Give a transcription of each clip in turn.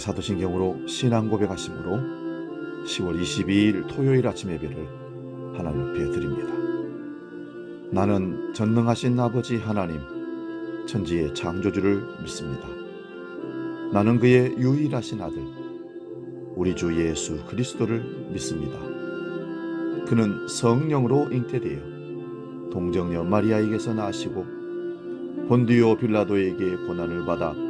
사도신경으로 신앙 고백하심으로 10월 22일 토요일 아침 예배를 하나님 앞에 드립니다. 나는 전능하신 아버지 하나님, 천지의 창조주를 믿습니다. 나는 그의 유일하신 아들, 우리 주 예수 그리스도를 믿습니다. 그는 성령으로 잉태되어 동정녀 마리아에게서 나시고 본디오 빌라도에게 고난을 받아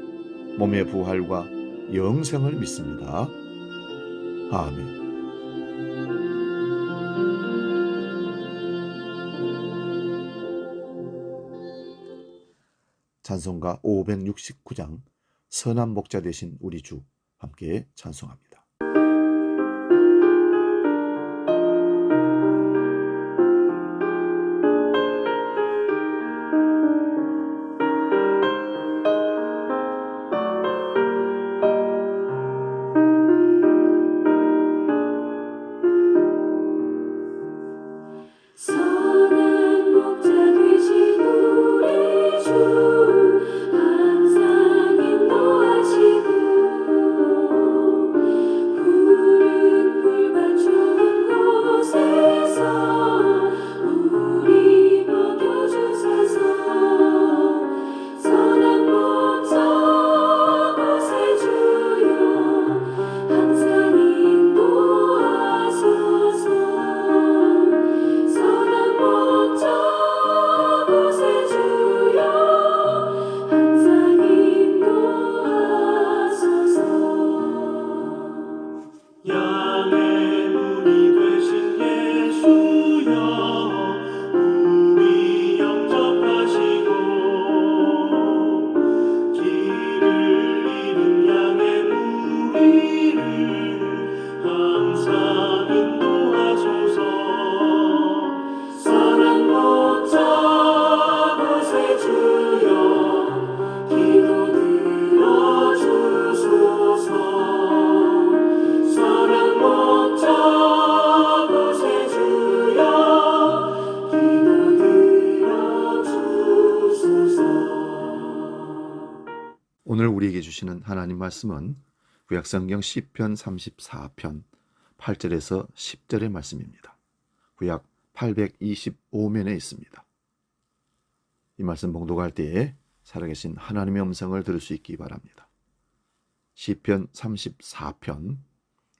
몸의 부활과 영생을 믿습니다. 아멘. 찬송가 569장 선한 목자 되신 우리 주 함께 찬송합니다. 주시는 하나님 말씀은 구약성경 시편 34편 8절에서 10절의 말씀입니다. 구약 825면에 있습니다. 이 말씀 봉독할 때에 살아계신 하나님의 음성을 들을 수 있기 바랍니다. 시편 34편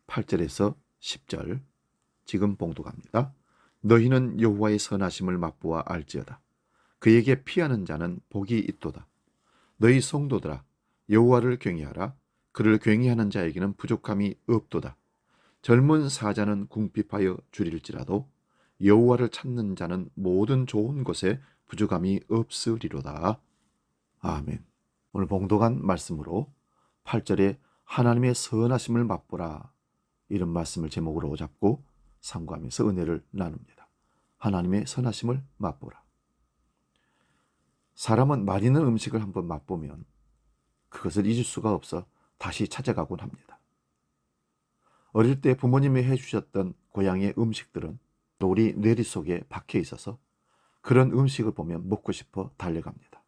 8절에서 10절 지금 봉독합니다. 너희는 여호와의 선하심을 맛보아 알지어다. 그에게 피하는 자는 복이 있도다. 너희 성도들아 여호와를 경외하라. 그를 경외하는 자에게는 부족함이 없도다. 젊은 사자는 궁핍하여 줄일지라도 여호와를 찾는 자는 모든 좋은 것에 부족함이 없으리로다. 아멘. 오늘 봉독한 말씀으로 8절에 하나님의 선하심을 맛보라 이런 말씀을 제목으로 잡고 상고하면서 은혜를 나눕니다. 하나님의 선하심을 맛보라. 사람은 맛있는 음식을 한번 맛보면 그것을 잊을 수가 없어 다시 찾아가곤 합니다. 어릴 때 부모님이 해주셨던 고향의 음식들은 또 우리 뇌리 속에 박혀 있어서 그런 음식을 보면 먹고 싶어 달려갑니다.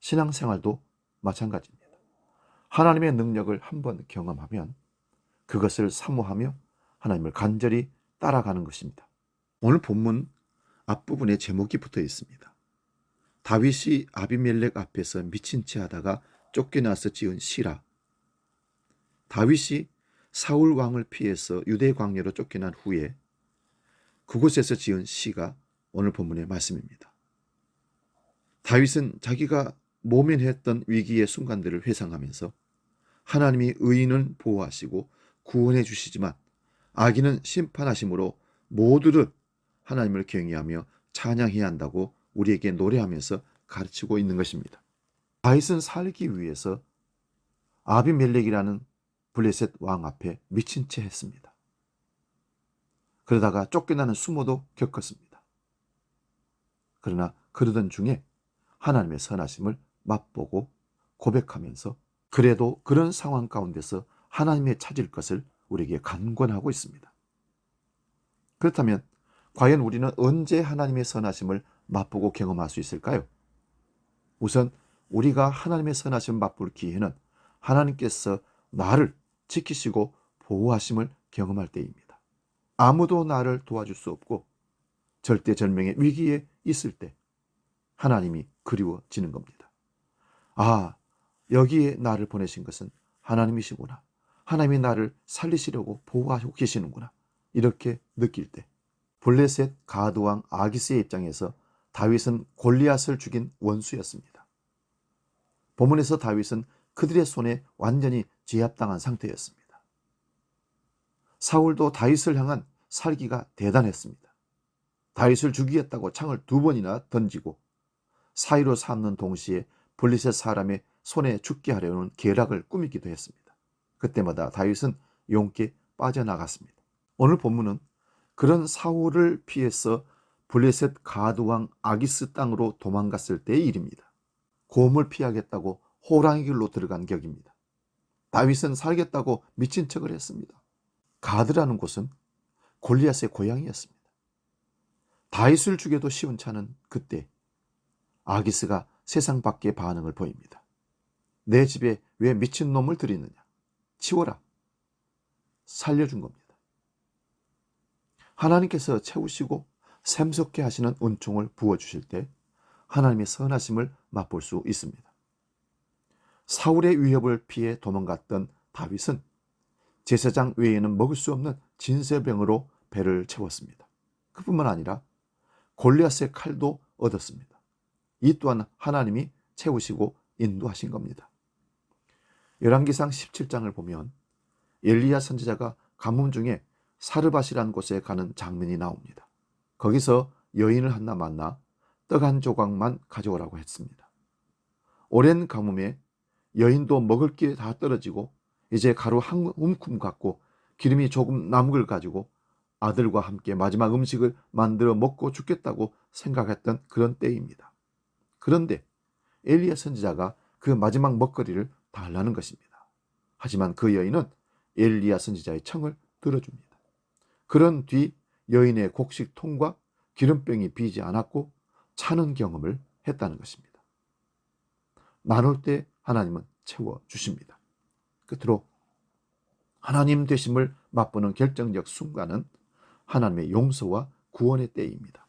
신앙생활도 마찬가지입니다. 하나님의 능력을 한번 경험하면 그것을 사모하며 하나님을 간절히 따라가는 것입니다. 오늘 본문 앞부분에 제목이 붙어 있습니다. 다윗이 아비멜렉 앞에서 미친 채 하다가 쫓겨나서 지은 시라. 다윗이 사울 왕을 피해서 유대 광야로 쫓겨난 후에 그곳에서 지은 시가 오늘 본문의 말씀입니다. 다윗은 자기가 모면했던 위기의 순간들을 회상하면서 하나님이 의인은 보호하시고 구원해 주시지만 악인은 심판하심으로 모두를 하나님을 경외하며 찬양해야 한다고 우리에게 노래하면서 가르치고 있는 것입니다. 다윗은 살기 위해서 아비멜렉이라는 블레셋 왕 앞에 미친 채 했습니다. 그러다가 쫓겨나는 수모도 겪었습니다. 그러나 그러던 중에 하나님의 선하심을 맛보고 고백하면서 그래도 그런 상황 가운데서 하나님의 찾을 것을 우리에게 간권하고 있습니다. 그렇다면 과연 우리는 언제 하나님의 선하심을 맛보고 경험할 수 있을까요? 우선 우리가 하나님의 선하심을 맛볼 기회는 하나님께서 나를 지키시고 보호하심을 경험할 때입니다. 아무도 나를 도와줄 수 없고 절대절명의 위기에 있을 때 하나님이 그리워지는 겁니다. 아, 여기에 나를 보내신 것은 하나님이시구나. 하나님이 나를 살리시려고 보호하고 계시는구나. 이렇게 느낄 때 블레셋 가드왕 아기스의 입장에서 다윗은 골리앗을 죽인 원수였습니다. 본문에서 다윗은 그들의 손에 완전히 제압당한 상태였습니다. 사울도 다윗을 향한 살기가 대단했습니다. 다윗을 죽이겠다고 창을 두 번이나 던지고 사이로 삼는 동시에 블리셋 사람의 손에 죽게 하려는 계략을 꾸미기도 했습니다. 그때마다 다윗은 용께 빠져나갔습니다. 오늘 본문은 그런 사울을 피해서 블레셋 가드왕 아기스 땅으로 도망갔을 때의 일입니다. 곰을 피하겠다고 호랑이 길로 들어간 격입니다. 다윗은 살겠다고 미친 척을 했습니다. 가드라는 곳은 골리앗의 고향이었습니다. 다윗을 죽여도 시원찮은 그때 아기스가 세상 밖의 반응을 보입니다. 내 집에 왜 미친 놈을 들이느냐? 치워라. 살려준 겁니다. 하나님께서 채우시고 샘솟게 하시는 은총을 부어주실 때 하나님의 선하심을 맛볼 수 있습니다. 사울의 위협을 피해 도망갔던 다윗은 제사장 외에는 먹을 수 없는 진세병으로 배를 채웠습니다. 그뿐만 아니라 골리앗의 칼도 얻었습니다. 이 또한 하나님이 채우시고 인도하신 겁니다. 열왕기상 17장을 보면 엘리야 선지자가 가뭄 중에 사르밧이라는 곳에 가는 장면이 나옵니다. 거기서 여인을 하나 만나 떡 한 조각만 가져오라고 했습니다. 오랜 가뭄에 여인도 먹을 게 다 떨어지고 이제 가루 한 움큼 갖고 기름이 조금 남은 걸 가지고 아들과 함께 마지막 음식을 만들어 먹고 죽겠다고 생각했던 그런 때입니다. 그런데 엘리야 선지자가 그 마지막 먹거리를 달라는 것입니다. 하지만 그 여인은 엘리야 선지자의 청을 들어줍니다. 그런 뒤 여인의 곡식통과 기름병이 비지 않았고 차는 경험을 했다는 것입니다. 나눌 때 하나님은 채워 주십니다. 끝으로 하나님 되심을 맛보는 결정적 순간은 하나님의 용서와 구원의 때입니다.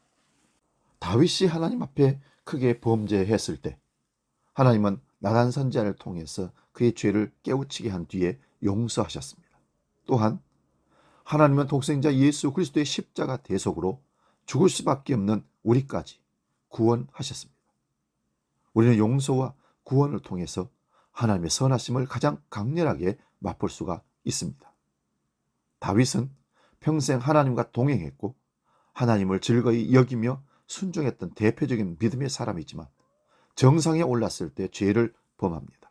다윗이 하나님 앞에 크게 범죄했을 때 하나님은 나단 선지자를 통해서 그의 죄를 깨우치게 한 뒤에 용서하셨습니다. 또한 하나님은 독생자 예수 그리스도의 십자가 대속으로 죽을 수밖에 없는 우리까지 구원하셨습니다. 우리는 용서와 구원을 통해서 하나님의 선하심을 가장 강렬하게 맛볼 수가 있습니다. 다윗은 평생 하나님과 동행했고 하나님을 즐거이 여기며 순종했던 대표적인 믿음의 사람이지만 정상에 올랐을 때 죄를 범합니다.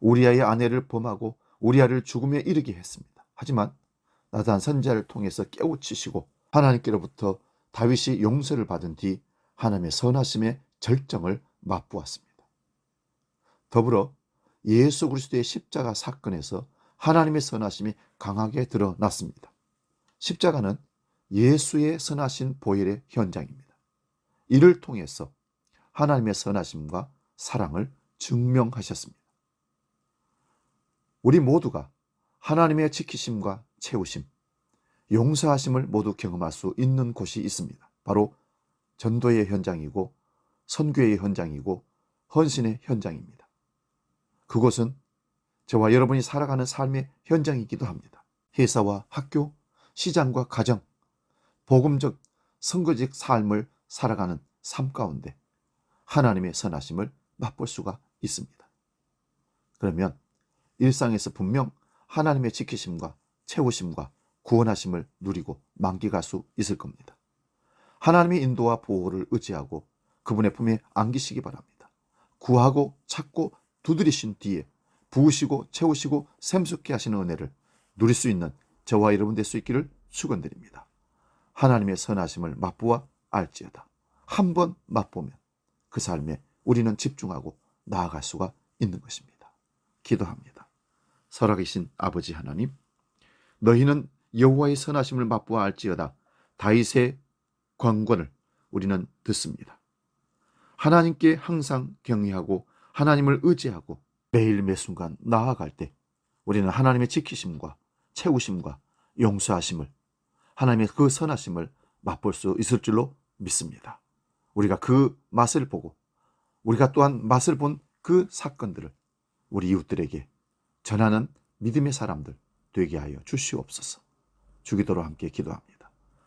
우리아의 아내를 범하고 우리아를 죽음에 이르게 했습니다. 하지만 나단 선자를 통해서 깨우치시고 하나님께로부터 다윗이 용서를 받은 뒤 하나님의 선하심의 절정을 맛보았습니다. 더불어 예수 그리스도의 십자가 사건에서 하나님의 선하심이 강하게 드러났습니다. 십자가는 예수의 선하신 보혈의 현장입니다. 이를 통해서 하나님의 선하심과 사랑을 증명하셨습니다. 우리 모두가 하나님의 지키심과 채우심, 용서하심을 모두 경험할 수 있는 곳이 있습니다. 바로 전도의 현장이고 선교의 현장이고 헌신의 현장입니다. 그곳은 저와 여러분이 살아가는 삶의 현장이기도 합니다. 회사와 학교, 시장과 가정, 복음적 선거직 삶을 살아가는 삶 가운데 하나님의 선하심을 맛볼 수가 있습니다. 그러면 일상에서 분명 하나님의 지키심과 채우심과 구원하심을 누리고 만끽할 수 있을 겁니다. 하나님의 인도와 보호를 의지하고 그분의 품에 안기시기 바랍니다. 구하고 찾고 두드리신 뒤에 부으시고 채우시고 샘솟게 하시는 은혜를 누릴 수 있는 저와 여러분 될 수 있기를 축원드립니다. 하나님의 선하심을 맛보아 알지어다. 한 번 맛보면 그 삶에 우리는 집중하고 나아갈 수가 있는 것입니다. 기도합니다. 살아계신 아버지 하나님, 너희는 여호와의 선하심을 맛보아 알지어다. 다윗의 권권을 우리는 듣습니다. 하나님께 항상 경외하고 하나님을 의지하고 매일 매 순간 나아갈 때 우리는 하나님의 지키심과 채우심과 용서하심을 하나님의 그 선하심을 맛볼 수 있을 줄로 믿습니다. 우리가 그 맛을 보고 우리가 또한 맛을 본 그 사건들을 우리 이웃들에게 전하는 믿음의 사람들 되게 하여 주시옵소서. 주기도로 함께 기도합니다.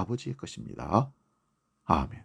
아버지의 것입니다. 아멘.